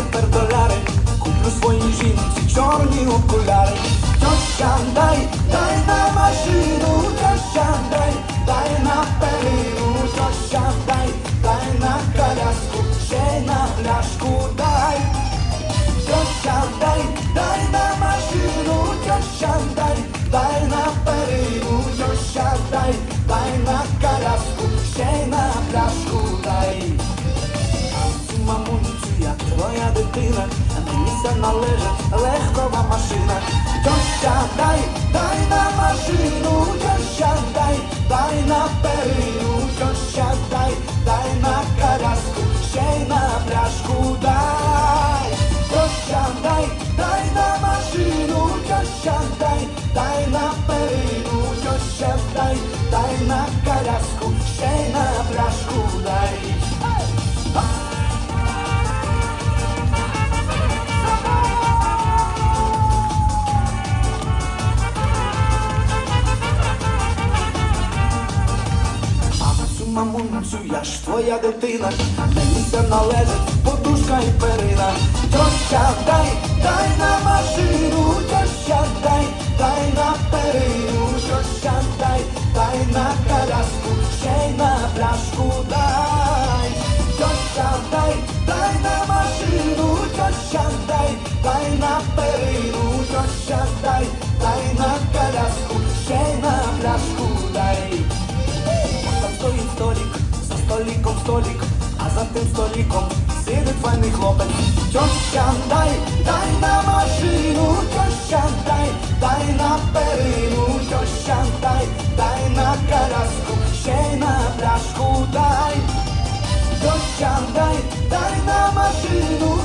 тепер долари, куплю своїй жінці чорні окуляри. Тьоща, дай, дай на машину, тьоща, дай, дай на перину, тьоща, дай, дай на коляску, ще на пляшку. Дитина, а мені все належить легкова машина. Тьоща, дай, дай на машину, тьоща, дай, дай на перину, тьоща, дай, дай на коляску, ще й на пляшку дай. Тьоща, дай, дай на машину, тьоща, дай, дай на перину, тьоща, дай, дай на мамунцю, я ж твоя дитина, мені належить подушка і перина. Тьоща, дай, дай на машину, тьоща, дай, дай на перину, тьоща, дай, дай на за столік, а за тим століком сидить файний хлопець. Тьоща, дай, дай на машину, тьоща, дай, дай на перину, тьоща, дай, дай на коляску, ще й на пляшку дай. Тьоща, дай, дай на машину,